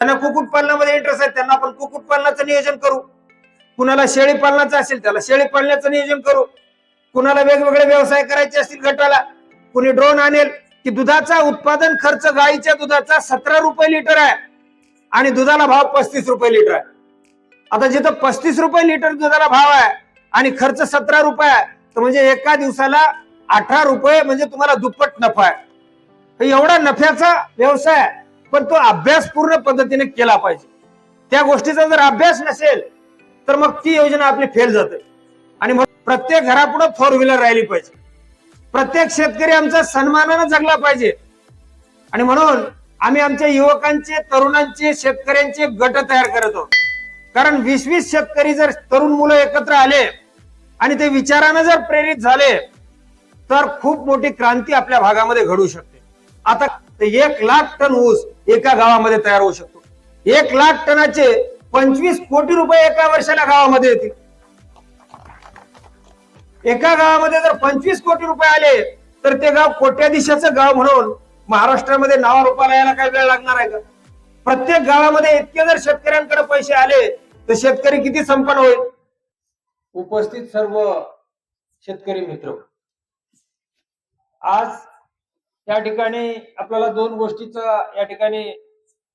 त्यांना कुक्कुटपालनामध्ये इंटरेस्ट आहे त्यांना आपण कुक्कुटपालनाचं नियोजन करू. कुणाला शेळी पालनाचं असेल त्याला शेळी पालनाचं नियोजन करू. कुणाला वेगवेगळे व्यवसाय करायचे असतील गटाला कुणी ड्रोन आणेल की दुधाचा उत्पादन खर्च गाईच्या दुधाचा सतरा रुपये लिटर आहे आणि दुधाला भाव पस्तीस रुपये लिटर आहे. आता जिथं पस्तीस रुपये लिटर दुधाला भाव आहे आणि खर्च सतरा रुपये आहे तर म्हणजे एका दिवसाला अठरा रुपये म्हणजे तुम्हाला दुप्पट नफा आहे. तर एवढा नफ्याचा व्यवसाय आहे, पण तो अभ्यास पूर्ण पद्धतीने केला पाहिजे. त्या गोष्टीचा जर अभ्यास नसेल तर मग ती योजना आपली फेल जाते. आणि मग प्रत्येक घरापुढे फोर व्हीलर राहिली पाहिजे. प्रत्येक शेतकरी आमचा सन्मानानं जगला पाहिजे. आणि म्हणून आम्ही आमच्या युवकांचे तरुणांचे शेतकऱ्यांचे गट तयार करत आहोत. कारण वीस वीस शेतकरी जर तरुण मुलं एकत्र आले आणि ते विचारानं जर प्रेरित झाले तर खूप मोठी क्रांती आपल्या भागामध्ये घडू शकते. आता एक लाख टन ऊस एका गावामध्ये तयार होऊ शकतो. एक लाख टनाचे पंचवीस कोटी रुपये एका वर्षाला गावामध्ये येतील. एका गावामध्ये जर पंचवीस कोटी रुपये आले तर ते गाव कोट्याधीशाचं गाव म्हणून महाराष्ट्रामध्ये नावारूपाला यायला काय वेळ लागणार आहे का? प्रत्येक गावामध्ये इतके जर शेतकऱ्यांकडे पैसे आले तर शेतकरी किती संपन्न होईल? उपस्थित सर्व शेतकरी मित्र आज या ठिकाणी आपल्याला दोन गोष्टीच या ठिकाणी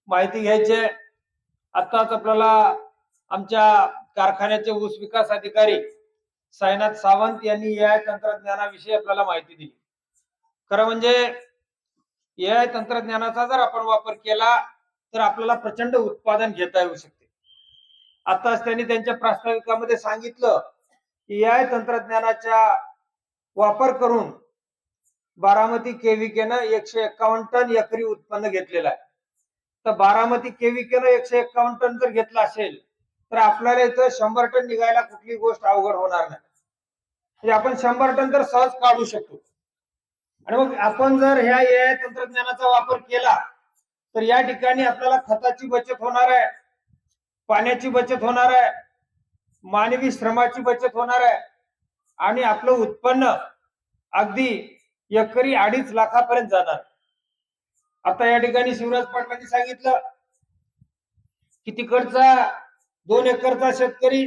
माहिती घ्यायची आहे. आताच आपल्याला आमच्या कारखान्याचे ऊस विकास अधिकारी साईनाथ सावंत यांनी एआय तंत्रज्ञानाविषयी आपल्याला माहिती दिली. खरं म्हणजे एआय तंत्रज्ञानाचा जर आपण वापर केला तर आपल्याला प्रचंड उत्पादन घेता येऊ शकते. आताच त्यांनी त्यांच्या प्रास्ताविकामध्ये सांगितलं की एआय तंत्रज्ञानाचा वापर करून बारामती केविकेनं एकशे एक्कावन्न टन एकरी उत्पन्न घेतलेलं आहे. तर बारामती केविकेनं एकशे एक्कावन्न टन जर घेतला असेल तर आपल्याला इथं शंभर टन निघायला कुठली गोष्ट अवघड होणार नाही. म्हणजे आपण शंभर टन तर सहज काढू शकतो. आणि मग आपण जर ह्या एआय तंत्रज्ञानाचा वापर केला तर या ठिकाणी आपल्याला खताची बचत होणार आहे पाण्याची बचत होणार आहे मानवी श्रमाची बचत होणार आहे आणि आपलं उत्पन्न अगदी एकरी अडीच लाखापर्यंत जाणार. आता या ठिकाणी शिवराज पाटलांनी सांगितलं की तिकडचा दोन एकरचा शेतकरी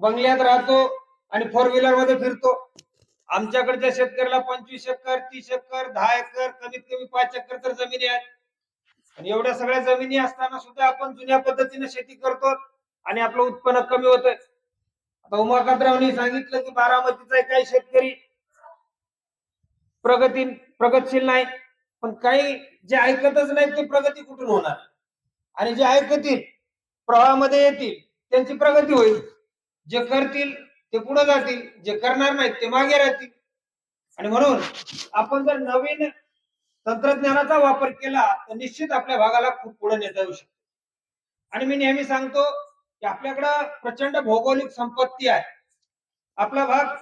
बंगल्यात राहतो आणि फोर व्हीलरमध्ये फिरतो. आमच्याकडच्या शेतकऱ्याला पंचवीस एकर तीस एकर दहा एकर कमीत कमी पाच एकर तर जमिनी आहेत. आणि एवढ्या सगळ्या जमिनी असताना सुद्धा आपण जुन्या पद्धतीने शेती करतो आणि आपलं उत्पन्न कमी होत आता उमाकांतरावनी सांगितलं की बारामतीचा काही शेतकरी प्रगती प्रगतशील नाही. पण काही जे ऐकतच नाहीत ते प्रगती कुठून होणार? आणि जे ऐकतील प्रवाहामध्ये येतील त्यांची प्रगती होईल. जे करतील ते पुढे जातील. जे करणार नाहीत ते मागे राहतील. आणि म्हणून आपण जर नवीन तंत्रज्ञानाचा वापर केला तर निश्चित आपल्या भागाला खूप पुढे नेता येऊ शकतो. आणि मी नेहमी सांगतो की आपल्याकडं प्रचंड भौगोलिक संपत्ती आहे. आपला भाग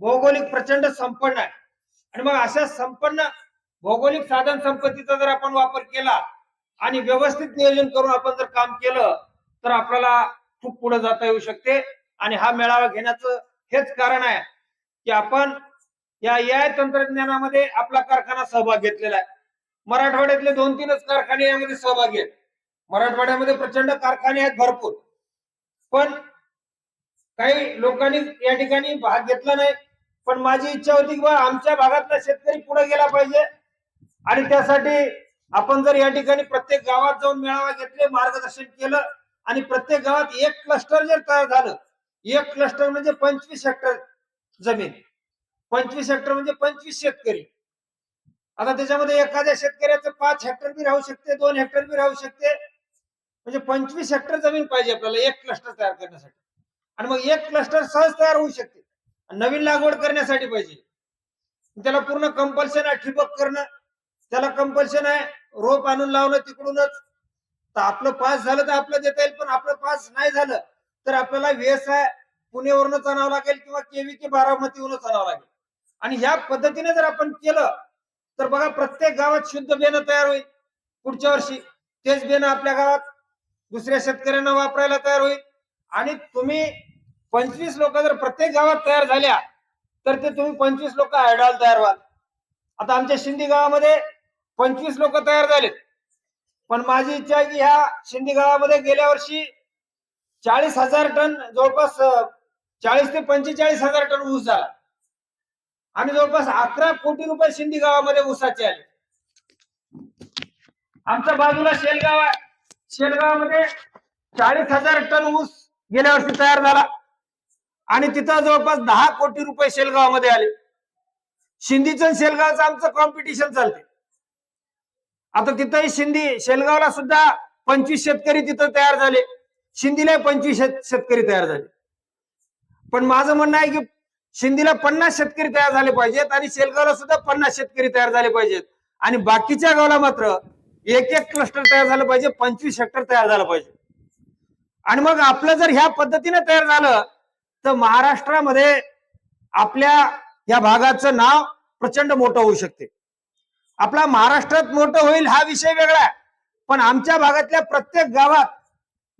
भौगोलिक प्रचंड संपन्न आहे. आणि मग अशा संपन्न भौगोलिक साधन संपत्तीचा जर आपण वापर केला आणि व्यवस्थित नियोजन करून आपण जर काम केलं तर आपल्याला खूप पुढे जाता येऊ शकते. आणि हा मेळावा घेण्याचं हेच कारण आहे की आपण या एआय तंत्रज्ञानामध्ये आपला कारखाना सहभाग घेतलेला आहे. मराठवाड्यातले दोन तीनच कारखाने यामध्ये सहभागी आहेत. मराठवाड्यामध्ये प्रचंड कारखाने आहेत भरपूर. पण काही लोकांनी या ठिकाणी भाग घेतला नाही. पण माझी इच्छा होती की बा आमच्या भागातला शेतकरी पुढे गेला पाहिजे. आणि त्यासाठी आपण जर या ठिकाणी प्रत्येक गावात जाऊन मेळावा घेतले मार्गदर्शन केलं आणि प्रत्येक गावात एक क्लस्टर जर तयार झालं एक क्लस्टर म्हणजे पंचवीस हेक्टर जमीन पंचवीस हेक्टर म्हणजे पंचवीस शेतकरी. आता त्याच्यामध्ये एखाद्या शेतकऱ्याचं पाच हेक्टर बी राहू शकते दोन हेक्टर बी राहू शकते. म्हणजे पंचवीस हेक्टर जमीन पाहिजे आपल्याला एक क्लस्टर तयार करण्यासाठी. आणि मग एक क्लस्टर सहज तयार होऊ शकते. नवीन लागवड करण्यासाठी पाहिजे. त्याला पूर्ण कंपल्शन आहे ठिबक करणं. त्याला कंपल्शन आहे रोप आणून लावणं तिकडूनच. तर आपलं पास झालं तर आपलं देता येईल पण आपलं पास नाही झालं तर आपल्याला वेस आहे पुणेवरूनच आणावं लागेल किंवा केवी के बारामतीवरूनच आणावं लागेल. आणि ह्या पद्धतीने जर आपण केलं तर बघा प्रत्येक गावात शुद्ध बेनं तयार होईल. पुढच्या वर्षी तेच बेनं आपल्या गावात दुसऱ्या शेतकऱ्यांना वापरायला तयार होईल. आणि तुम्ही पंचवीस लोक जर प्रत्येक गावात तयार झाल्या तर ते तुम्ही पंचवीस लोक आयडॉल तयार व्हाल. आता आमच्या शिंदी गावामध्ये पंचवीस लोक तयार झालेत. पण माझी इच्छा आहे की ह्या शिंदे गावामध्ये गेल्या वर्षी चाळीस हजार टन जवळपास चाळीस ते पंचेचाळीस हजार टन ऊस झाला. आणि जवळपास अकरा कोटी रुपये शिंदे गावामध्ये ऊसाचे आले. आमच्या बाजूला शेलगाव आहे. शेलगावामध्ये चाळीस हजार टन ऊस गेल्या वर्षी तयार झाला. आणि तिथं जवळपास दहा कोटी रुपये शेलगावमध्ये आले. शिंदीचं शेलगावचं आमचं कॉम्पिटिशन चालते आता तिथंही शिंदी शेलगावला सुद्धा पंचवीस शेतकरी तिथं तयार झाले. शिंदीला पंचवीस शेत- शेतकरी तयार झाले. पण माझं म्हणणं आहे की शिंदीला पन्नास शेतकरी तयार झाले पाहिजेत आणि शेलगावला सुद्धा पन्नास शेतकरी तयार झाले पाहिजेत. आणि बाकीच्या गावाला मात्र एक एक क्लस्टर तयार झालं पाहिजे पंचवीस हेक्टर तयार झालं पाहिजे. आणि मग आपलं जर ह्या पद्धतीने तयार झालं तर महाराष्ट्रामध्ये आपल्या या भागाचं नाव प्रचंड मोठं होऊ शकते. आपला महाराष्ट्रात मोठं होईल हा विषय वेगळा आहे. पण आमच्या भागातल्या प्रत्येक गावात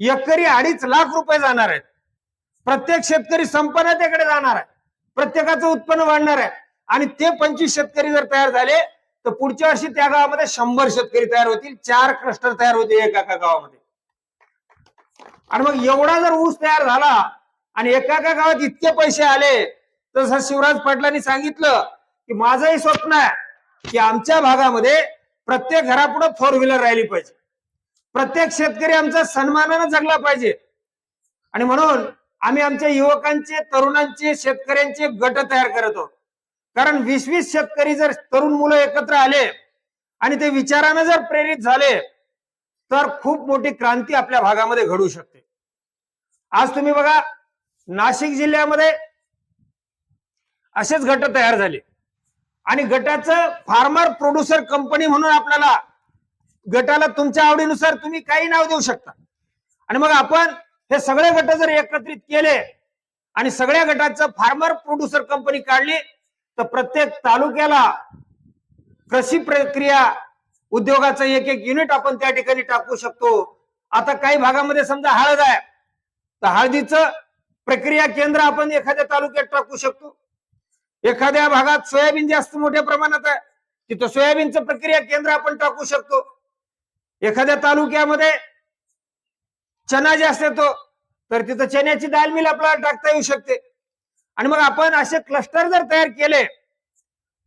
एकरी अडीच लाख रुपये जाणार आहेत. प्रत्येक शेतकरी संपन्नतेकडे जाणार आहे. प्रत्येकाचं उत्पन्न वाढणार आहे. आणि ते पंचवीस शेतकरी जर तयार झाले तर पुढच्या वर्षी त्या गावामध्ये शंभर शेतकरी तयार होतील. चार क्लस्टर तयार होतील एका एका गावामध्ये. आणि मग एवढा जर ऊस तयार झाला आणि एका एका गावात इतके पैसे आले तसं शिवराज पाटलांनी सांगितलं की माझंही स्वप्न आहे की आमच्या भागामध्ये प्रत्येक घरापुढे फोर व्हीलर राहिली पाहिजे. प्रत्येक शेतकरी आमचा सन्मानानं जगला पाहिजे. आणि म्हणून आम्ही आमच्या युवकांचे तरुणांचे शेतकऱ्यांचे गट तयार करत आहोत. कारण वीस वीस शेतकरी जर तरुण मुलं एकत्र आले आणि ते विचारानं जर प्रेरित झाले तर खूप मोठी क्रांती आपल्या भागामध्ये घडू शकते. आज तुम्ही बघा नाशिक जिल्ह्यामध्ये असेच गट तयार झाले. आणि गटाचं फार्मर प्रोड्युसर कंपनी म्हणून आपल्याला गटाला तुमच्या आवडीनुसार तुम्ही काही नाव देऊ शकता. आणि मग आपण हे सगळे गट जर एकत्रित केले आणि सगळ्या गटाचं फार्मर प्रोड्युसर कंपनी काढली तर प्रत्येक तालुक्याला कृषी प्रक्रिया उद्योगाचं एक एक युनिट आपण त्या ठिकाणी टाकू शकतो. आता काही भागामध्ये समजा हळद आहे. तर हळदीचं प्रक्रिया केंद्र आपण एखाद्या तालुक्यात टाकू शकतो. एखाद्या भागात सोयाबीन जास्त मोठ्या प्रमाणात आहे तिथं सोयाबीनचं प्रक्रिया केंद्र आपण टाकू शकतो. एखाद्या तालुक्यामध्ये चना जास्त येतो तर तिथं चण्याची दाल मिल आपल्याला टाकता येऊ शकते. आणि मग आपण असे क्लस्टर जर तयार केले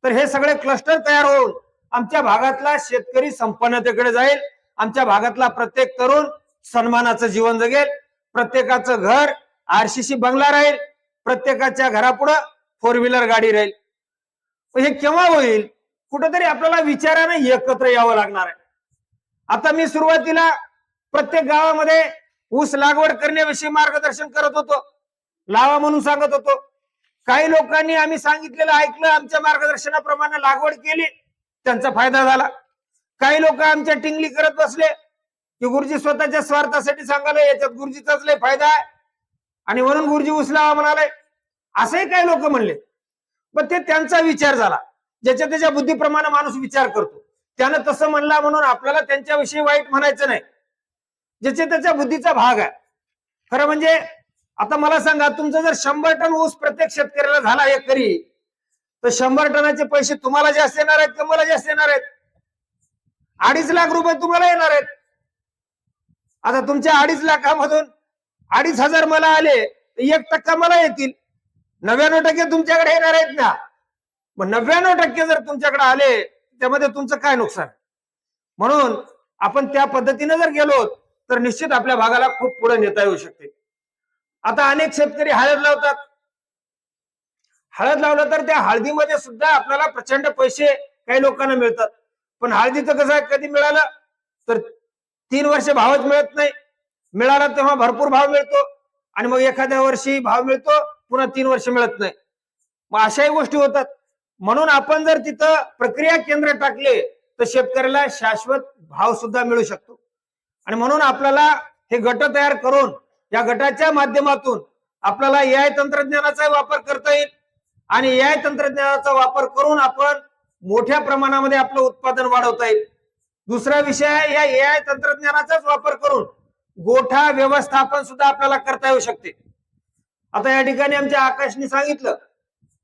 तर हे सगळे क्लस्टर तयार होऊन आमच्या भागातला शेतकरी संपन्नतेकडे जाईल. आमच्या भागातला प्रत्येक तरुण सन्मानाचं जीवन जगेल. प्रत्येकाचं घर आरसीसी बंगला राहील प्रत्येकाच्या घरापुढं फोर व्हीलर गाडी राहील. हे केव्हा होईल? कुठेतरी आपल्याला विचारानं एकत्र यावं लागणार आहे. आता मी सुरुवातीला प्रत्येक गावामध्ये ऊस लागवड करण्याविषयी मार्गदर्शन करत होतो. लावा म्हणून सांगत होतो. काही लोकांनी आम्ही सांगितलेलं ऐकलं आमच्या मार्गदर्शनाप्रमाणे लागवड केली त्यांचा फायदा झाला. काही लोक आमच्या टिंगली करत बसले की गुरुजी स्वतःच्या स्वार्थासाठी सांगायला याच्यात गुरुजीचाच लय फायदा आहे. आणि म्हणून गुरुजी उसला म्हणाले असंही काही लोक म्हणले. पण ते त्यांचा विचार झाला. ज्याच्या त्याच्या बुद्धीप्रमाणे माणूस विचार करतो. त्यानं तसं म्हणला म्हणून आपल्याला त्यांच्याविषयी वाईट म्हणायचं नाही. ज्याच्या त्याच्या बुद्धीचा भाग आहे. खरं म्हणजे आता मला सांगा तुमचं जर शंभर टन ऊस प्रत्येक शेतकऱ्याला झाला एकरी तर शंभर टनाचे पैसे तुम्हाला जास्त येणार आहेत का मला जास्त येणार आहेत? अडीच लाख रुपये तुम्हाला येणार आहेत. आता तुमच्या अडीच लाखामधून अडीच हजार मला आले तर एक टक्का मला येतील. नव्याण्णव टक्के तुमच्याकडे येणार आहेत ना? मग नव्याण्णव टक्के जर तुमच्याकडे आले त्यामध्ये तुमचं काय नुकसान? म्हणून आपण त्या पद्धतीने जर गेलो तर निश्चित आपल्या भागाला खूप पुढे नेता येऊ शकते. आता अनेक शेतकरी हळद लावतात. हळद लावलं तर त्या हळदीमध्ये सुद्धा आपल्याला प्रचंड पैसे काही लोकांना मिळतात. पण हळदीचं कसं आहे? कधी मिळालं तर तीन वर्ष भावच मिळत नाही. मिळाला तेव्हा भरपूर भाव मिळतो आणि मग एखाद्या वर्षी भाव मिळतो पुन्हा तीन वर्ष मिळत नाही. मग अशाही गोष्टी होतात. म्हणून आपण जर तिथं प्रक्रिया केंद्र टाकले तर शेतकऱ्याला शाश्वत भाव सुद्धा मिळू शकतो. आणि म्हणून आपल्याला हे गट तयार करून या गटाच्या माध्यमातून आपल्याला एआय तंत्रज्ञानाचा वापर करता येईल. आणि एआय तंत्रज्ञानाचा वापर करून आपण मोठ्या प्रमाणामध्ये आपलं उत्पादन वाढवता येईल. दुसरा विषय आहे या एआय तंत्रज्ञानाचाच वापर करून गोठा व्यवस्थापन सुद्धा आपल्याला करता येऊ शकते. आता या ठिकाणी आमच्या आकाशने सांगितलं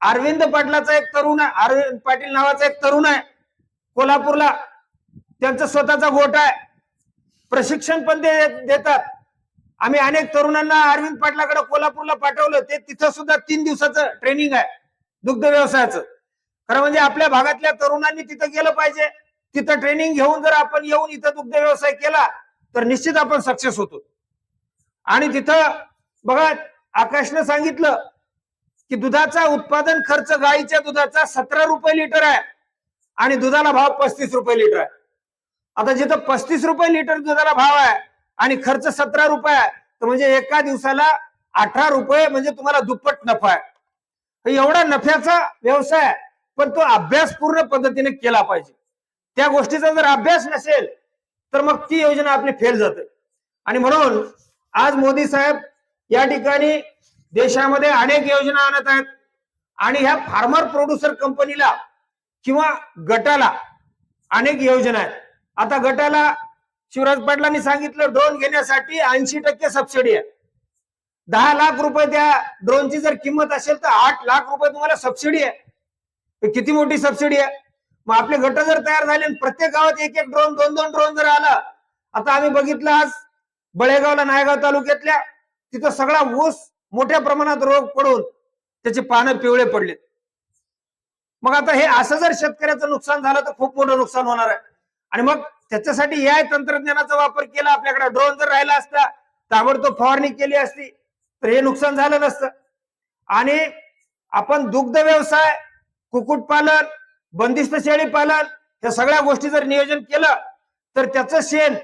अरविंद पाटलाचा एक तरुण आहे अरविंद पाटील नावाचा एक तरुण आहे कोल्हापूरला. त्यांचा स्वतःचा गोठा आहे. प्रशिक्षण पण ते देतात. आम्ही अनेक तरुणांना अरविंद पाटलाकडे कोल्हापूरला पाठवलं ते तिथं सुद्धा तीन दिवसाचं ट्रेनिंग आहे दुग्ध व्यवसायाचं. खरं म्हणजे आपल्या भागातल्या तरुणांनी तिथं गेलं पाहिजे. तिथं ट्रेनिंग घेऊन जर आपण येऊन इथं दुग्ध व्यवसाय केला तर निश्चित आपण सक्सेस होतो. आणि तिथं बघा आकाशनं सांगितलं की दुधाचा उत्पादन खर्च गाईच्या दुधाचा सतरा रुपये लिटर आहे आणि दुधाला भाव पस्तीस रुपये लिटर आहे. आता जिथं पस्तीस रुपये लिटर दुधाला भाव आहे आणि खर्च सतरा रुपये आहे तर म्हणजे एका दिवसाला अठरा रुपये म्हणजे तुम्हाला दुप्पट नफा आहे. तर एवढा नफ्याचा व्यवसाय आहे, पण तो अभ्यास पूर्ण पद्धतीने केला पाहिजे. त्या गोष्टीचा जर अभ्यास नसेल तर मग ती योजना आपली फेल जाते. आणि म्हणून आज मोदी साहेब या ठिकाणी देशामध्ये अनेक योजना आणत आहेत. आणि ह्या फार्मर प्रोड्युसर कंपनीला किंवा गटाला अनेक योजना आहेत. आता गटाला शिवराज पाटलांनी सांगितलं ड्रोन घेण्यासाठी ऐंशी टक्के सबसिडी आहे. दहा लाख रुपये त्या ड्रोनची जर किंमत असेल तर आठ लाख रुपये तुम्हाला सबसिडी आहे. किती मोठी सबसिडी आहे? मग आपले गट जर तयार झाले आणि प्रत्येक गावात एक एक ड्रोन दोन दोन ड्रोन जर आला आता आम्ही बघितलं आज बळेगावला नायगाव तालुक्यातल्या तिथं सगळा ऊस मोठ्या प्रमाणात रोग पडून त्याचे पानं पिवळे पडलेत. मग आता हे असं जर शेतकऱ्याचं नुकसान झालं तर खूप मोठं नुकसान होणार आहे. आणि मग त्याच्यासाठी या तंत्रज्ञानाचा वापर केला आपल्याकडे ड्रोन जर राहिला असता ताबडतोब फवारणी केली असती तर हे नुकसान झालं नसतं. आणि आपण दुग्ध व्यवसाय कुक्कुटपालन बंदिस्त शेळी पालन या सगळ्या गोष्टी जर नियोजन केलं तर त्याचं शेण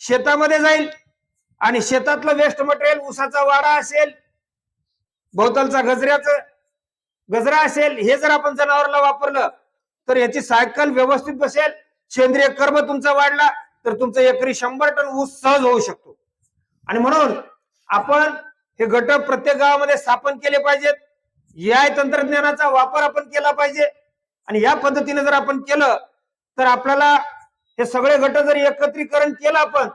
शेतामध्ये जाईल आणि शेतातलं वेस्ट मटेरियल ऊसाचा वाडा असेल भोवतालचा गजऱ्याचं गजरा असेल हे जर आपण जनावराला वापरलं तर याची सायकल व्यवस्थित बसेल. सेंद्रिय कर्म तुमचा वाढला तर तुमचं एकरी शंभर टन ऊस सहज होऊ शकतो. आणि म्हणून आपण हे गट प्रत्येक गावामध्ये स्थापन केले पाहिजेत. या तंत्रज्ञानाचा वापर आपण केला पाहिजे. आणि या पद्धतीने जर आपण केलं तर आपल्याला हे सगळे गट जर एकत्रीकरण केलं आपण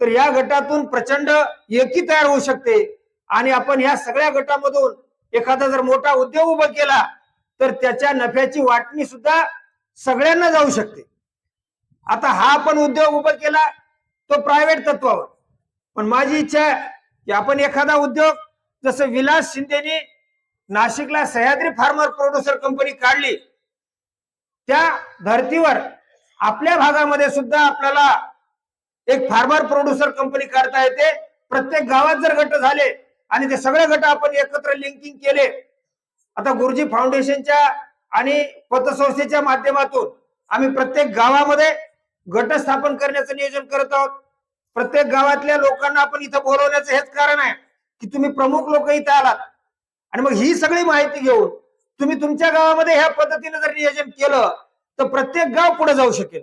तर या गटातून प्रचंड एकी तयार होऊ शकते. आणि आपण या सगळ्या गटामधून एखादा जर मोठा उद्योग उभा केला तर त्याच्या नफ्याची वाटणी सुद्धा सगळ्यांना जाऊ शकते. आता हा आपण उद्योग उभा केला तो प्रायव्हेट तत्वावर. पण माझी इच्छा आहे की आपण एखादा उद्योग जसं विलास शिंदेनी नाशिकला सह्याद्री फार्मर प्रोड्युसर कंपनी काढली त्या धर्तीवर आपल्या भागामध्ये सुद्धा आपल्याला एक फार्मर प्रोड्युसर कंपनी काढता येते. प्रत्येक गावात जर गट झाले आणि ते सगळे गट आपण एकत्र लिंकिंग केले आता गुरुजी फाउंडेशनच्या आणि पतसंस्थेच्या माध्यमातून आम्ही प्रत्येक गावामध्ये गट स्थापन करण्याचं नियोजन करत आहोत. प्रत्येक गावातल्या लोकांना आपण इथं बोलवण्याचं हेच कारण आहे की तुम्ही प्रमुख लोक इथं आलात. आणि मग ही सगळी माहिती घेऊन तुम्ही तुमच्या गावामध्ये ह्या पद्धतीने जर नियोजन केलं तर प्रत्येक गाव पुढे जाऊ शकेल.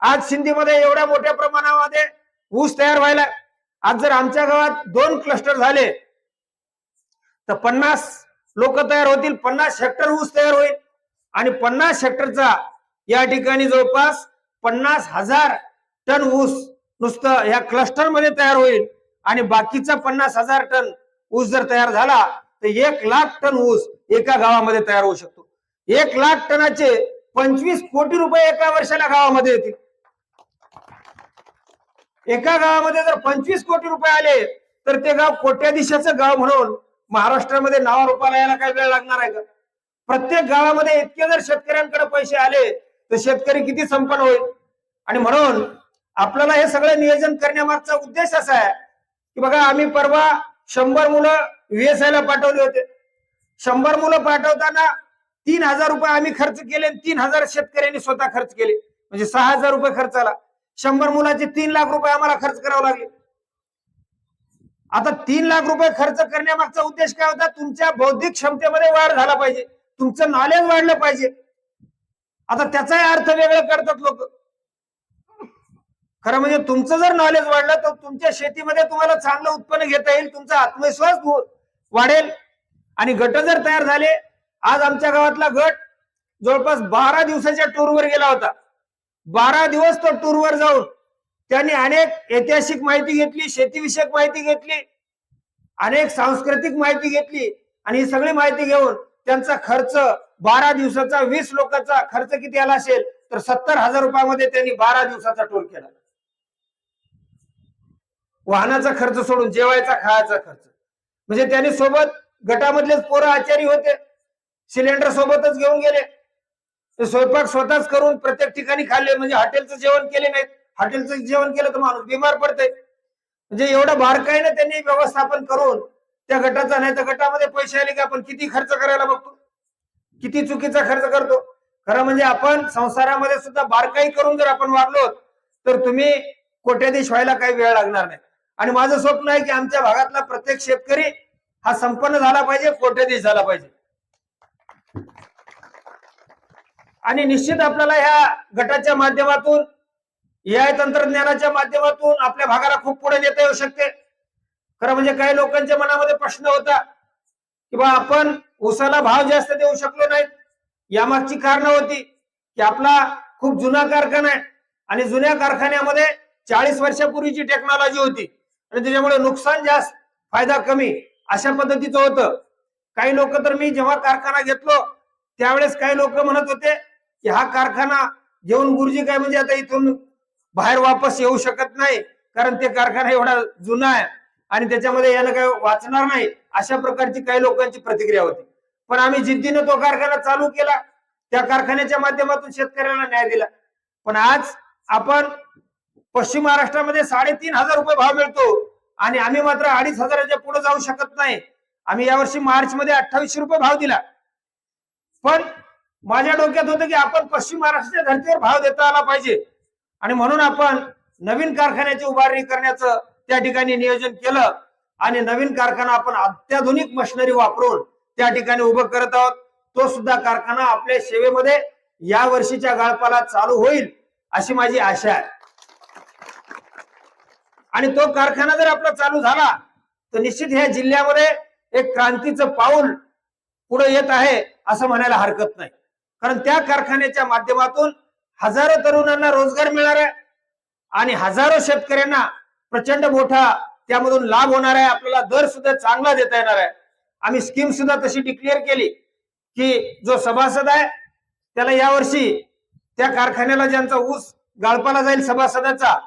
आज सिंधीमध्ये एवढ्या मोठ्या प्रमाणामध्ये ऊस तयार व्हायला आज जर आमच्या गावात दोन क्लस्टर झाले तर पन्नास लोक तयार होतील पन्नास हेक्टर ऊस तयार होईल. आणि पन्नास हेक्टरचा या ठिकाणी जवळपास पन्नास हजार टन ऊस नुसतं या क्लस्टरमध्ये तयार होईल. आणि बाकीचा पन्नास हजार टन ऊस जर तयार झाला तर एक लाख टन ऊस एका गावामध्ये तयार होऊ शकतो. एक लाख टनाचे पंचवीस कोटी रुपये एका वर्षाला गावामध्ये येतील. एका गावामध्ये जर पंचवीस कोटी रुपये आले तर ते गाव कोट्याधीशाचं गाव म्हणून महाराष्ट्रामध्ये नावारूपाला यायला काही वेळ लागणार आहे का? प्रत्येक गावामध्ये इतके जर शेतकऱ्यांकडे पैसे आले तर शेतकरी किती संपन्न होईल? आणि म्हणून आपल्याला हे सगळं नियोजन करण्यामागचा उद्देश असा आहे की बघा आम्ही परवा शंभर मुलं व्हीएसआय ला पाठवले होते. शंभर मुलं पाठवताना तीन हजार रुपये आम्ही खर्च केले आणि तीन हजार शेतकऱ्यांनी स्वतः खर्च केले. म्हणजे सहा हजार रुपये खर्च आला. शंभर मुलाचे तीन लाख रुपये आम्हाला खर्च करावे लागले. आता तीन लाख रुपये खर्च करण्यामागचा उद्देश काय होता? तुमच्या बौद्धिक क्षमतेमध्ये वाढ झाला पाहिजे. तुमचं नॉलेज वाढलं पाहिजे. आता त्याचाही अर्थ वेगळं करतात लोक. खरं म्हणजे तुमचं जर नॉलेज वाढलं तर तुमच्या शेतीमध्ये तुम्हाला चांगलं उत्पन्न घेता येईल तुमचा आत्मविश्वास वाढेल. आणि गट जर तयार झाले आज आमच्या गावातला गट जवळपास बारा दिवसाच्या टूरवर गेला होता. बारा दिवस तो टूरवर जाऊन त्यांनी अनेक ऐतिहासिक माहिती घेतली शेतीविषयक माहिती घेतली अनेक सांस्कृतिक माहिती घेतली आणि ही सगळी माहिती घेऊन त्यांचा खर्च बारा दिवसाचा वीस लोकांचा खर्च किती आला असेल तर सत्तर हजार रुपयामध्ये त्यांनी बारा दिवसाचा टूर केला. वाहनाचा खर्च सोडून जेवायचा खायचा खर्च. म्हणजे त्यांनी सोबत गटामधलेच पोरं आचारी होते. सिलेंडर सोबतच घेऊन गेले. स्वयंपाक स्वतःच करून प्रत्येक ठिकाणी खाल्ले. म्हणजे हॉटेलचं जेवण केले नाहीत. हॉटेलचं जेवण केलं तर माणूस बिमार पडते म्हणजे एवढं बारकाईनं त्यांनी व्यवस्थापन करून त्या गटाचा नाही तर गटामध्ये पैसे आले की आपण किती खर्च करायला बघतो. किती चुकीचा खर्च करतो. खरं म्हणजे आपण संसारामध्ये सुद्धा बारकाई करून जर आपण वागलो तर तुम्ही कोट्याधीश व्हायला काही वेळ लागणार नाही. आणि माझं स्वप्न आहे की आमच्या भागातला प्रत्येक शेतकरी हा संपन्न झाला पाहिजे कोट्याधीश झाला पाहिजे? आणि निश्चित आपल्याला ह्या गटाच्या माध्यमातून एआय तंत्रज्ञानाच्या माध्यमातून आपल्या भागाला खूप पुढे नेता येऊ शकते. खरं म्हणजे काही लोकांच्या मनामध्ये प्रश्न होता की बा आपण ऊसाला भाव जास्त देऊ शकलो नाहीत. यामागची कारण होती की आपला खूप जुना कारखाना आहे. आणि जुन्या कारखान्यामध्ये चाळीस वर्षापूर्वीची टेक्नॉलॉजी होती. आणि त्याच्यामुळे नुकसान जास्त फायदा कमी. अशा पद्धतीचं होतं. काही लोक तर मी जेव्हा कारखाना घेतलो त्यावेळेस काही लोक म्हणत होते की हा कारखाना घेऊन गुरुजी काय म्हणजे आता इथून बाहेर वापस येऊ शकत नाही कारण ते कारखाना एवढा जुना आहे आणि त्याच्यामध्ये यानं काय वाचणार नाही अशा प्रकारची काही लोकांची प्रतिक्रिया होती. पण आम्ही जिद्दीनं तो कारखाना चालू केला. त्या कारखान्याच्या माध्यमातून शेतकऱ्यांना न्याय दिला. पण आज आपण पश्चिम महाराष्ट्रामध्ये साडेतीन हजार रुपये भाव मिळतो. आणि आम्ही मात्र अडीच हजाराच्या पुढे जाऊ शकत नाही. आम्ही यावर्षी मार्च मध्ये अठ्ठावीसशे रुपये भाव दिला. पण माझ्या डोक्यात होतं की आपण पश्चिम महाराष्ट्राच्या धर्तीवर भाव देता आला पाहिजे. आणि म्हणून आपण नवीन कारखान्याची उभारणी करण्याचं त्या ठिकाणी नियोजन केलं. आणि नवीन कारखाना आपण अत्याधुनिक मशिनरी वापरून त्या ठिकाणी उभं करत आहोत. तो सुद्धा कारखाना आपल्या सेवेमध्ये या वर्षीच्या गाळपाला चालू होईल अशी माझी आशा आहे. आणि तो कारखाना जर आपला चालू झाला तर निश्चित ह्या जिल्ह्यामध्ये एक क्रांतीचं पाऊल पुढे येत आहे असं म्हणायला हरकत नाही. कारण त्या कारखान्याच्या माध्यमातून हजारो तरुणांना रोजगार मिळणार आहे आणि हजारो शेतकऱ्यांना प्रचंड मोठा त्यामधून लाभ होणार आहे. आपल्याला दर सुद्धा चांगला देता येणार आहे. आम्ही स्कीम सुद्धा तशी डिक्लेअर केली की जो सभासद आहे त्याला यावर्षी त्या कारखान्याला ज्यांचा ऊस गाळपाला जाईल सभासदाचा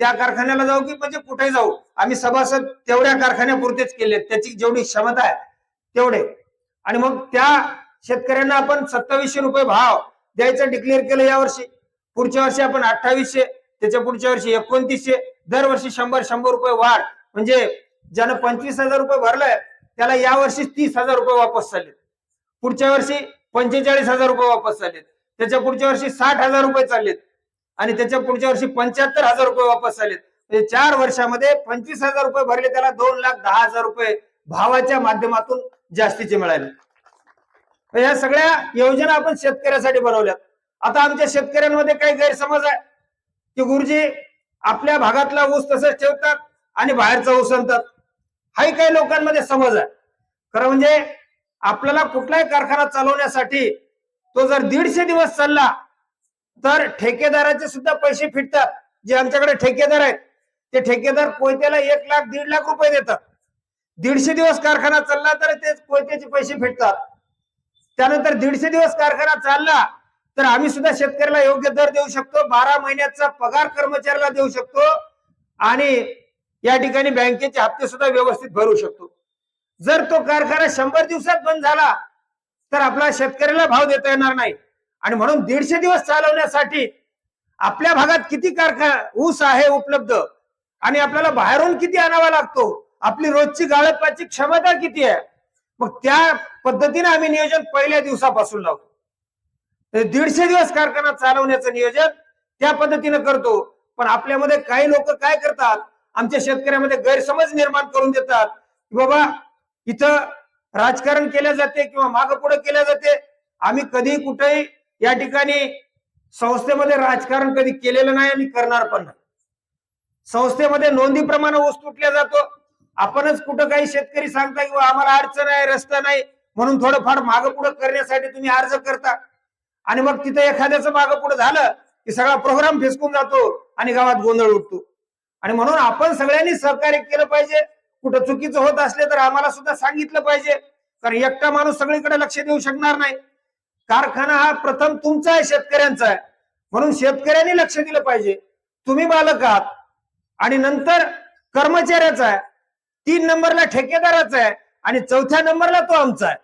त्या कारखान्याला जाऊ की म्हणजे कुठे जाऊ. आम्ही सभासद तेवढ्या कारखान्यापुरतेच केले. त्याची जेवढी क्षमता आहे तेवढे. आणि मग त्या शेतकऱ्यांना आपण सत्तावीसशे रुपये भाव द्यायचं डिक्लेअर केलं यावर्षी पुढच्या वर्षी आपण अठ्ठावीसशे त्याच्या पुढच्या वर्षी एकोणतीसशे. दरवर्षी शंभर शंभर रुपये वाढ. म्हणजे ज्यानं पंचवीस हजार रुपये भरलंय त्याला यावर्षी तीस हजार रुपये वापस झाले पुढच्या वर्षी पंचेचाळीस हजार रुपये वापस झालेत त्याच्या पुढच्या वर्षी साठ हजार रुपये चाललेत. आणि त्याच्या पुढच्या वर्षी पंच्याहत्तर हजार रुपये वापस चाललेत म्हणजे चार वर्षामध्ये पंचवीस हजार रुपये भरले त्याला दोन लाख दहा हजार रुपये भावाच्या माध्यमातून जास्तीचे मिळाले. तर या सगळ्या योजना आपण शेतकऱ्यासाठी बनवल्यात. आता आमच्या शेतकऱ्यांमध्ये काही गैरसमज आहे. की गुरुजी आपल्या भागातला ऊस तसंच ठेवतात आणि बाहेरचा ऊस आणतात. हाही काही लोकांमध्ये समज आहे. खरं म्हणजे आपल्याला कुठलाही कारखाना चालवण्यासाठी तो जर दीडशे दिवस चालला तर ठेकेदाराचे सुद्धा पैसे फिटतात. जे आमच्याकडे ठेकेदार आहेत ते ठेकेदार कोयत्याला एक लाख दीड लाख रुपये देतात. दीडशे दिवस कारखाना चालला तर ते कोयत्याचे पैसे फिटतात. त्यानंतर दीडशे दिवस कारखाना चालला तर आम्ही सुद्धा शेतकऱ्याला योग्य दर देऊ शकतो बारा महिन्याचा पगार कर्मचाऱ्याला देऊ शकतो आणि या ठिकाणी बँकेचे हप्ते सुद्धा व्यवस्थित भरू शकतो. जर तो कारखाना शंभर दिवसात बंद झाला तर आपला शेतकऱ्याला भाव देता येणार नाही. आणि म्हणून दीडशे दिवस चालवण्यासाठी आपल्या भागात किती कारखाना ऊस आहे उपलब्ध? आणि आपल्याला बाहेरून किती आणावा लागतो? आपली रोजची गाळपाची क्षमता किती आहे? मग त्या पद्धतीने आम्ही नियोजन पहिल्या दिवसापासून लावतो. तर दीडशे दिवस कारखाना चालवण्याचं नियोजन त्या पद्धतीनं करतो. पण आपल्यामध्ये काही लोक काय करतात? आमच्या शेतकऱ्यामध्ये गैरसमज निर्माण करून देतात. की बाबा इथं राजकारण केल्या जाते किंवा माग पुढे केल्या जाते. आम्ही कधी कुठेही या ठिकाणी संस्थेमध्ये राजकारण कधी केलेलं नाही आणि करणार पण नाही. संस्थेमध्ये नोंदीप्रमाणे ऊस तुटल्या जातो. आपणच कुठं काही शेतकरी सांगता किंवा आम्हाला अडचण आहे रस्ता नाही. म्हणून थोडंफार मागं पुढं करण्यासाठी तुम्ही अर्ज करता. आणि मग तिथं एखाद्याचं मागं पुढं झालं की सगळा प्रोग्राम फिसकून जातो आणि गावात गोंधळ उठतो. आणि म्हणून आपण सगळ्यांनी सहकार्य केलं पाहिजे. कुठं चुकीचं होत असले तर आम्हाला सुद्धा सांगितलं पाहिजे. कारण एकटा माणूस सगळीकडे लक्ष देऊ शकणार नाही. कारखाना हा प्रथम तुमचा आहे शेतकऱ्यांचा आहे. म्हणून शेतकऱ्यांनी लक्ष दिलं पाहिजे. तुम्ही मालक आहात. आणि नंतर कर्मचाऱ्याचा आहे. तीन नंबरला ठेकेदाराचा आहे. आणि चौथ्या नंबरला तो आमचा आहे.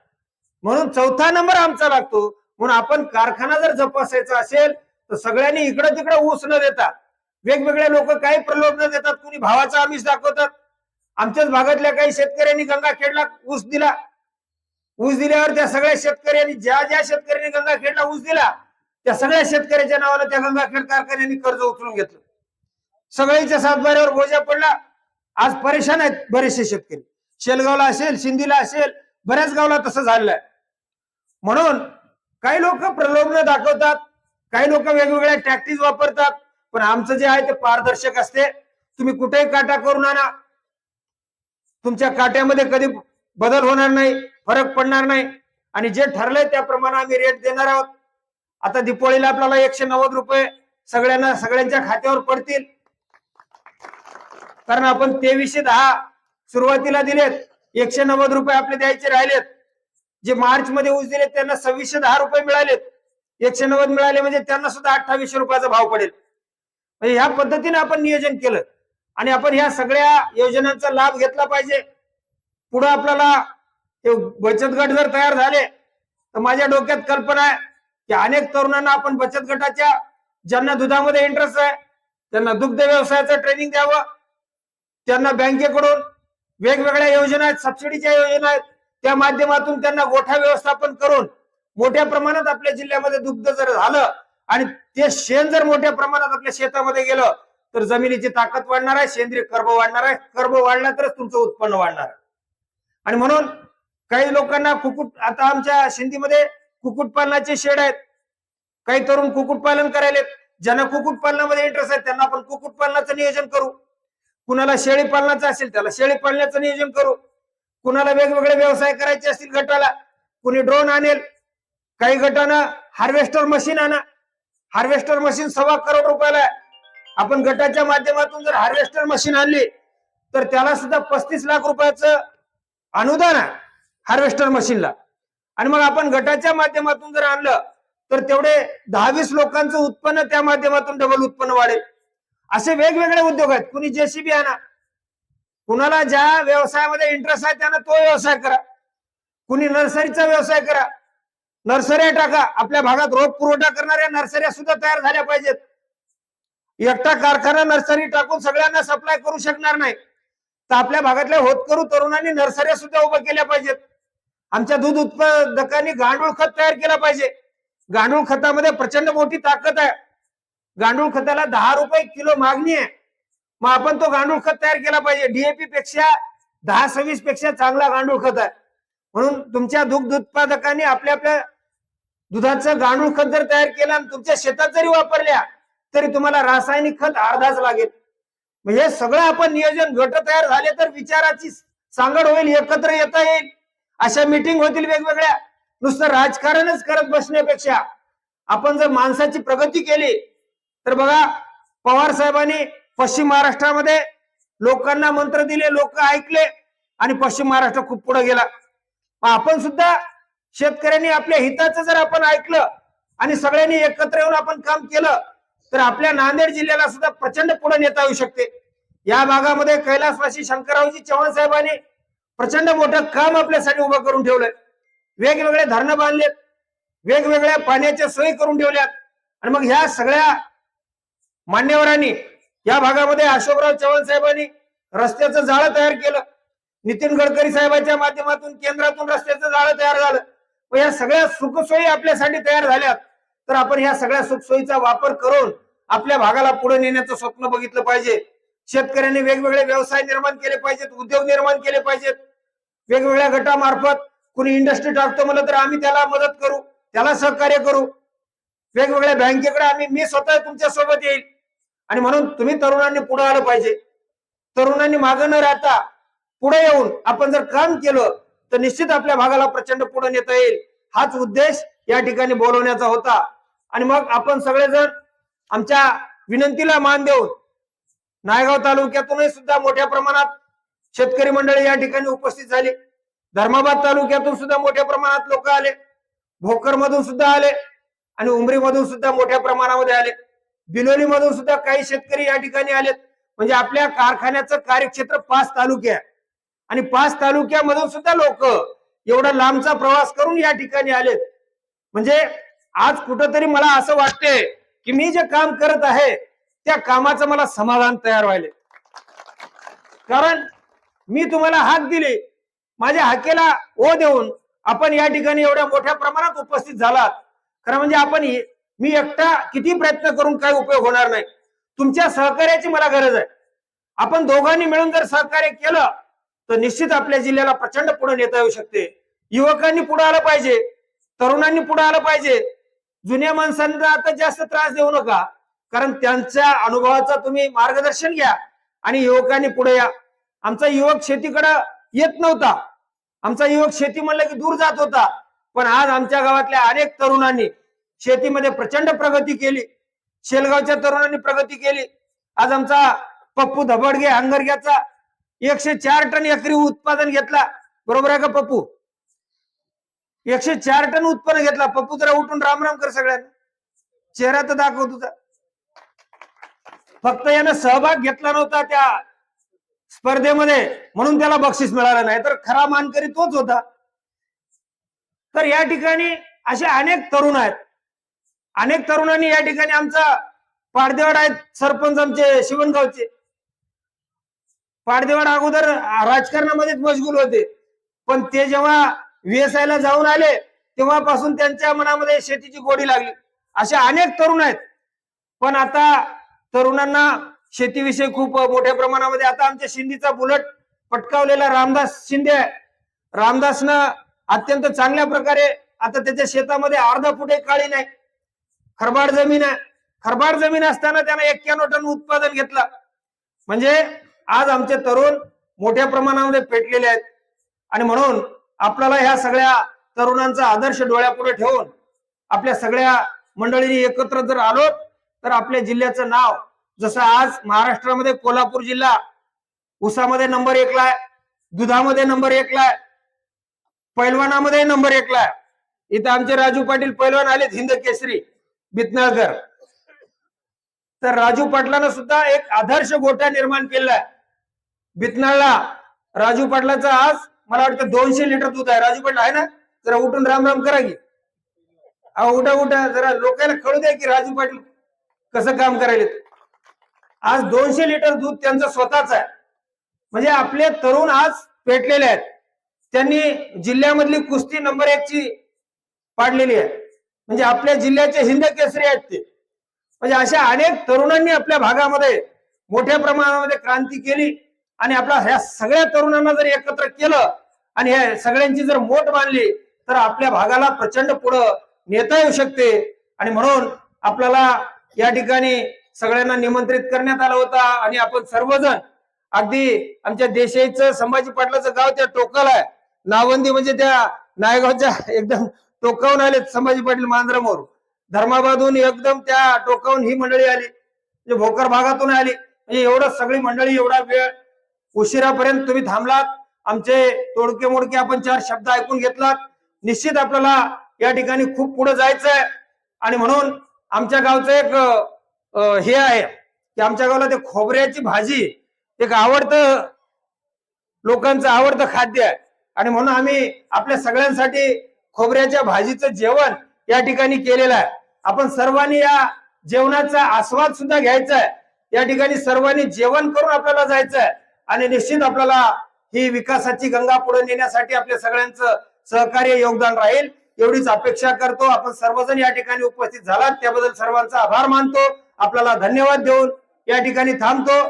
म्हणून चौथा नंबर आमचा लागतो. म्हणून आपण कारखाना जर जपासायचा असेल तर सगळ्यांनी इकडं तिकडं ऊस न देता वेगवेगळे लोक काही प्रलोभन देतात कुणी भावाचा आमिष दाखवतात. आमच्याच भागातल्या काही शेतकऱ्यांनी गंगाखेडला ऊस दिला. ऊस दिल्यावर त्या सगळ्या शेतकऱ्यांनी ज्या ज्या शेतकऱ्यांनी गंगाखेडला ऊस दिला त्या सगळ्या शेतकऱ्याच्या नावाला त्या गंगाखेड कारखान्यांनी कर्ज उचलून घेतलं. सगळ्यांच्या सातबाऱ्यावर बोजा पडला. आज परेशान आहेत बरेचसे शेतकरी. शेलगावला असेल सिंधीला असेल बऱ्याच गावला तसं झालेलं आहे म्हणून काही लोक प्रलोभन दाखवतात काही लोक वेगवेगळ्या टॅक्टिस वापरतात पण आमचं जे आहे ते पारदर्शक असते. तुम्ही कुठेही काटा करून आणा तुमच्या काट्यामध्ये कधी बदल होणार नाही. फरक पडणार नाही. आणि जे ठरलंय त्याप्रमाणे आम्ही रेट देणार आहोत. आता दिपोळीला आपल्याला एकशे नव्वद रुपये सगळ्यांना सगळ्यांच्या खात्यावर पडतील. कारण आपण तेवीसशे दहा सुरुवातीला दिलेत. एकशे नव्वद रुपये आपले द्यायचे राहिलेत. जे मार्च मध्ये ऊस दिले त्यांना सव्वीसशे दहा रुपये मिळालेत. एकशे नव्वद मिळाले म्हणजे त्यांना सुद्धा अठ्ठावीसशे रुपयाचा भाव पडेल. म्हणजे ह्या पद्धतीने आपण नियोजन केलं. आणि आपण ह्या सगळ्या योजनांचा लाभ घेतला पाहिजे. पुढे आपल्याला हे बचत गट जर तयार झाले तर माझ्या डोक्यात कल्पना आहे की अनेक तरुणांना आपण बचत गटाच्या ज्यांना दुधामध्ये इंटरेस्ट आहे त्यांना दुग्ध व्यवसायाचं ट्रेनिंग द्यावं. त्यांना बँकेकडून वेगवेगळ्या योजना आहेत सबसिडीच्या योजना आहेत. त्या माध्यमातून त्यांना गोठा व्यवस्थापन करून मोठ्या प्रमाणात आपल्या जिल्ह्यामध्ये दुग्ध जर झालं आणि ते शेण जर मोठ्या प्रमाणात आपल्या शेतामध्ये गेलं तर जमिनीची ताकद वाढणार आहे सेंद्रिय कर्ब वाढणार आहे. कर्ब वाढला तरच तुमचं उत्पन्न वाढणार आहे. आणि म्हणून काही लोकांना कुकुट आता आमच्या सिंधीमध्ये कुक्कुटपालनाचे शेड आहेत. काही तरुण कुक्कुटपालन करायला ज्यांना कुक्कुटपालनामध्ये इंटरेस्ट आहे त्यांना आपण कुक्कुटपालनाचं नियोजन करू. कुणाला शेळी पालनाचं असेल त्याला शेळी पालनाचं नियोजन करू. कुणाला वेगवेगळे व्यवसाय करायचे असतील गटाला कुणी ड्रोन आणेल. काही गटानं हार्वेस्टर मशीन आणा. हार्वेस्टर मशीन सव्वा करोड रुपयाला आपण गटाच्या माध्यमातून जर हार्वेस्टर मशीन आणली तर त्याला सुद्धा पस्तीस लाख रुपयाचं अनुदान आहे. हार्वेस्टर मशीनला. आणि मग आपण गटाच्या माध्यमातून जर आणलं तर तेवढे दहा वीस लोकांचं उत्पन्न त्या माध्यमातून डबल उत्पन्न वाढेल. असे वेगवेगळे उद्योग आहेत. कुणी जेसीबी आणा. कुणाला ज्या व्यवसायामध्ये इंटरेस्ट आहे त्यानं तो व्यवसाय करा. कुणी नर्सरीचा व्यवसाय करा. नर्सऱ्या टाका. आपल्या भागात रोग पुरवठा करणाऱ्या नर्सऱ्या सुद्धा तयार झाल्या पाहिजेत. एकटा कारखाना नर्सरी टाकून सगळ्यांना सप्लाय करू शकणार नाही. तर आपल्या भागातल्या होतकरू तरुणांनी नर्सऱ्या सुद्धा उभ्या केल्या पाहिजेत. आमच्या दूध उत्पादकांनी गांडूळ खत तयार केला पाहिजे. गांडूळ खतामध्ये प्रचंड मोठी ताकद आहे. गांडूळ खताला दहा रुपये किलो मागणी आहे. मग आपण तो गांडूळ खत तयार केला पाहिजे. डीएपी पेक्षा दहा सव्वीसपेक्षा चांगला गांडूळ खत आहे. म्हणून तुमच्या दुग्ध उत्पादकांनी आपल्या आपल्या दुधाचं गांडूळ खत जर तयार केलं आणि तुमच्या शेतात जरी वापरल्या तरी तुम्हाला रासायनिक खत अर्धाच लागेल. हे सगळं आपण नियोजन गट तयार झाले तर विचाराची सांगड होईल एकत्र येता येईल. अशा मीटिंग होतील वेगवेगळ्या. नुसतं राजकारणच करत बसण्यापेक्षा आपण जर माणसाची प्रगती केली तर बघा पवार साहेबांनी पश्चिम महाराष्ट्रामध्ये लोकांना मंत्र दिले लोक ऐकले आणि पश्चिम महाराष्ट्र खूप पुढे गेला. आपण सुद्धा शेतकऱ्यांनी आपल्या हिताचं जर आपण ऐकलं आणि सगळ्यांनी एकत्र येऊन आपण काम केलं तर आपल्या नांदेड जिल्ह्याला सुद्धा प्रचंड पुढे नेता येऊ शकते. या भागामध्ये कैलासवासी शंकररावजी चव्हाण साहेबांनी प्रचंड मोठं काम आपल्यासाठी उभं करून ठेवलंय. वेगवेगळे धरणं बांधलेत. वेगवेगळ्या पाण्याच्या सोयी करून ठेवल्यात. आणि मग ह्या सगळ्या मान्यवरांनी या भागामध्ये अशोकराव चव्हाण साहेबांनी रस्त्याचं जाळं तयार केलं. नितीन गडकरी साहेबांच्या माध्यमातून केंद्रातून रस्त्याचं जाळं तयार झालं. व या सगळ्या सुखसोयी आपल्यासाठी तयार झाल्यात. तर आपण ह्या सगळ्या सुखसोयीचा वापर करून आपल्या भागाला पुढे नेण्याचं स्वप्न बघितलं पाहिजे. शेतकऱ्यांनी वेगवेगळे व्यवसाय निर्माण केले पाहिजेत उद्योग निर्माण केले पाहिजेत. वेगवेगळ्या गटामार्फत कुणी इंडस्ट्री टाकतो म्हणलं तर आम्ही त्याला मदत करू त्याला सहकार्य करू. वेगवेगळ्या बँकेकडे आम्ही मी स्वतः तुमच्यासोबत येईल. आणि म्हणून तुम्ही तरुणांनी पुढे आलं पाहिजे. तरुणांनी मागं न राहता पुढे येऊन आपण जर काम केलं तर निश्चित आपल्या भागाला प्रचंड पुढे नेता येईल. हाच उद्देश या ठिकाणी बोलवण्याचा होता. आणि मग आपण सगळेजण आमच्या विनंतीला मान देऊन नायगाव तालुक्यातूनही सुद्धा मोठ्या प्रमाणात शेतकरी मंडळी या ठिकाणी उपस्थित झाली. धर्माबाद तालुक्यातून सुद्धा मोठ्या प्रमाणात लोक आले. भोकर मधून सुद्धा आले. आणि उमरी मधून सुद्धा मोठ्या प्रमाणामध्ये आले. बिलोली मधून सुद्धा काही शेतकरी या ठिकाणी आलेत. म्हणजे आपल्या कारखान्याचं कार्यक्षेत्र पाच तालुके आहे. आणि पाच तालुक्यामधून सुद्धा लोक एवढा लांबचा प्रवास करून या ठिकाणी आलेत. म्हणजे आज कुठंतरी मला असं वाटतंय की मी जे काम करत आहे त्या कामाचं मला समाधान तयार व्हायले कारण मी तुम्हाला हाक दिली. माझ्या हाकेला ओ देऊन आपण या ठिकाणी एवढ्या मोठ्या प्रमाणात उपस्थित झालात. खरं म्हणजे आपण मी एकटा किती प्रयत्न करून काही उपयोग होणार नाही. तुमच्या सहकार्याची मला गरज आहे. आपण दोघांनी मिळून जर सहकार्य केलं तर निश्चित आपल्या जिल्ह्याला प्रचंड पुढे नेता येऊ शकते. युवकांनी पुढे आलं पाहिजे. तरुणांनी पुढे आलं पाहिजे. जुन्या माणसांना आता जास्त त्रास देऊ नका. कारण त्यांच्या अनुभवाचा तुम्ही मार्गदर्शन घ्या आणि युवकांनी पुढे या. आमचा युवक शेतीकडे येत नव्हता. आमचा युवक शेती म्हणलं की दूर जात होता. पण आज आमच्या गावातल्या अनेक तरुणांनी शेतीमध्ये प्रचंड प्रगती केली. शेलगावच्या तरुणांनी प्रगती केली. आज आमचा पप्पू धबडगे हंगरग्याचा एकशे चार टन एकरी उत्पादन घेतला. बरोबर आहे का पप्पू? एकशे चार टन उत्पन्न घेतला. पप्पू जरा उठून रामराम कर सगळ्यांना. चेहरा तर दाखव तुझा. फक्त यानं सहभाग घेतला नव्हता त्या स्पर्धेमध्ये म्हणून त्याला बक्षीस मिळालं नाही तर खरा मानकरी तोच होता. तर या ठिकाणी असे अनेक तरुण आहेत. अनेक तरुणांनी या ठिकाणी आमचा पाडदेवाड आहेत सरपंच आमचे शिवणगावचे. पाडदेवाड अगोदर राजकारणामध्येच मशगूल होते. पण ते जेव्हा VSI ला जाऊन आले तेव्हापासून त्यांच्या मनामध्ये शेतीची गोडी लागली. असे अनेक तरुण आहेत. पण आता तरुणांना शेतीविषयी खूप मोठ्या प्रमाणामध्ये आता आमच्या शिंदीचा बुलट पटकावलेला रामदास शिंदे आहे. रामदासनं अत्यंत चांगल्या प्रकारे आता त्याच्या शेतामध्ये अर्धा फुटे काळी नाही. खरबाड जमीन आहे. खरबाड जमीन असताना त्यानं एक्क्याण्णव टन उत्पादन घेतलं. म्हणजे आज आमचे तरुण मोठ्या प्रमाणामध्ये पेटलेले आहेत. आणि म्हणून आपल्याला ह्या सगळ्या तरुणांचा आदर्श डोळ्यापुढे ठेवून आपल्या सगळ्या मंडळींनी एकत्र जर आलो तर आपल्या जिल्ह्याचं नाव जसं आज महाराष्ट्रामध्ये कोल्हापूर जिल्हा उसामध्ये नंबर एकला दुधामध्ये नंबर एकला पैलवानामध्ये नंबर एकला इथं आमचे राजू पाटील पैलवान आलेत हिंद केसरी बितनाळकर तर राजू पाटलानं सुद्धा एक आदर्श गोठा निर्माण केलेला आहे बितनाळला राजू पाटलाचा आज मला वाटतं दोनशे लिटर दूध आहे. राजू पाटील आहे ना? जरा उठून राम राम करा की. अहो उठा उठा. जरा लोकांना कळू द्या की राजू पाटील कसं काम करायला आज दोनशे लिटर दूध त्यांचं स्वतःच आहे. म्हणजे आपले तरुण आज पेटलेले आहेत. त्यांनी जिल्ह्यामधली कुस्ती नंबर एक ची पाडलेली आहे. म्हणजे आपल्या जिल्ह्याचे हिंद केसरी आहेत ते. म्हणजे अशा अनेक तरुणांनी आपल्या भागामध्ये मोठ्या प्रमाणामध्ये क्रांती केली आणि आपल्या ह्या सगळ्या तरुणांना जर एकत्र केलं आणि ह्या सगळ्यांची जर मोठ बांधली तर आपल्या भागाला प्रचंड पुढं नेता येऊ शकते. आणि म्हणून आपल्याला या ठिकाणी सगळ्यांना निमंत्रित करण्यात आला होता आणि आपण सर्वजण अगदी आमच्या देशाचं संभाजी पाटलाचं गाव त्या टोकाला आहे. नावंदी म्हणजे त्या नायगावच्या एकदम टोकावून आले संभाजी पाटील मांजरामोर धर्माबादहून एकदम त्या टोकावून ही मंडळी आली. म्हणजे भोकर भागातून आली. म्हणजे एवढं सगळी मंडळी एवढा वेळ उशिरापर्यंत तुम्ही थांबलात. आमचे तोडके मोडके आपण चार शब्द ऐकून घेतलात. निश्चित आपल्याला या ठिकाणी खूप पुढे जायचं आहे आणि म्हणून आमच्या गावचं एक हे आहे की आमच्या गावाला ते खोबऱ्याची भाजी एक आवडतं लोकांचं आवडतं खाद्य आहे. आणि म्हणून आम्ही आपल्या सगळ्यांसाठी खोबऱ्याच्या भाजीचं जेवण या ठिकाणी केलेलं आहे. आपण सर्वांनी या जेवणाचा आस्वाद सुद्धा घ्यायचा आहे. या ठिकाणी सर्वांनी जेवण करून आपल्याला जायचं आहे. आणि निश्चित आपल्याला ही विकासाची गंगा पुढे नेण्यासाठी आपल्या सगळ्यांचं सहकार्य योगदान राहील. एवढीच अपेक्षा करतो. आपण सर्वजण या ठिकाणी उपस्थित झालात. त्याबद्दल सर्वांचा आभार मानतो. आपल्याला धन्यवाद देऊन या ठिकाणी थांबतो.